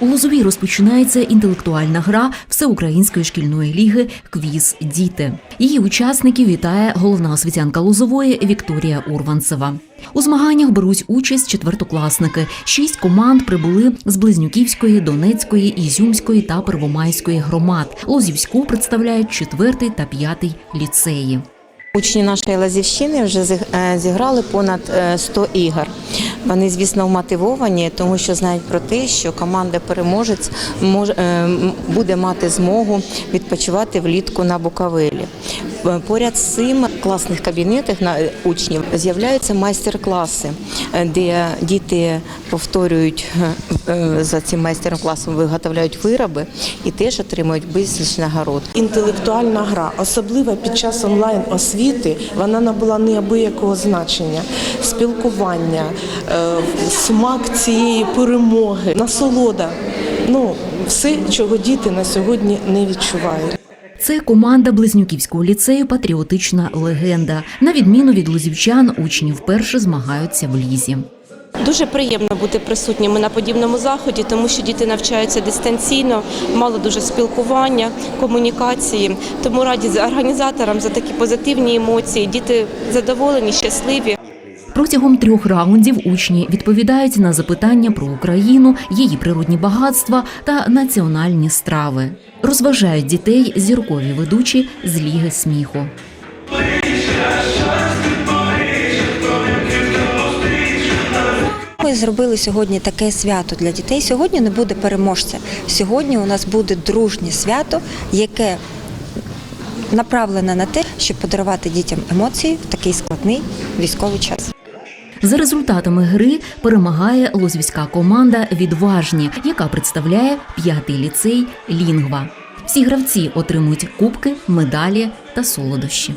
У Лозовій розпочинається інтелектуальна гра всеукраїнської шкільної ліги Квіз Діти. Її учасників вітає головна освітянка Лозової Вікторія Урванцева. У змаганнях беруть участь четвертокласники. Шість команд прибули з Близнюківської, Донецької, Ізюмської та Первомайської громад. Лозівську представляють четвертий та п'ятий ліцеї. Учні нашої Лазівщини вже е, зіграли понад е, 100 ігор. Вони, звісно, вмотивовані, тому що знають про те, що команда переможець може, буде мати змогу відпочивати влітку на Буковелі. Поряд з цим в класних кабінетах на е, учнів з'являються майстер-класи, е, де діти повторюють е, за цим майстер-класом, виготовляють вироби і теж отримують безліч нагород. Інтелектуальна гра, особливо під час онлайн освіти, вона набула неабиякого значення. Спілкування, смак цієї перемоги, насолода. Ну, все, чого діти на сьогодні не відчувають. Це команда Близнюківського ліцею Патріотична легенда. На відміну від лозівчан, учні вперше змагаються в лізі. Дуже приємно бути присутніми на подібному заході, тому що діти навчаються дистанційно, мало дуже спілкування, комунікації. Тому раді за організаторам за такі позитивні емоції. Діти задоволені, щасливі. Протягом трьох раундів учні відповідають на запитання про Україну, її природні багатства та національні страви. Розважають дітей зіркові ведучі з ліги сміху. Ми зробили сьогодні таке свято для дітей. Сьогодні не буде переможця. Сьогодні у нас буде дружнє свято, яке направлене на те, щоб подарувати дітям емоції в такий складний військовий час. За результатами гри перемагає лозвівська команда Відважні, яка представляє п'ятий ліцей Лінгва. Всі гравці отримують кубки, медалі та солодощі.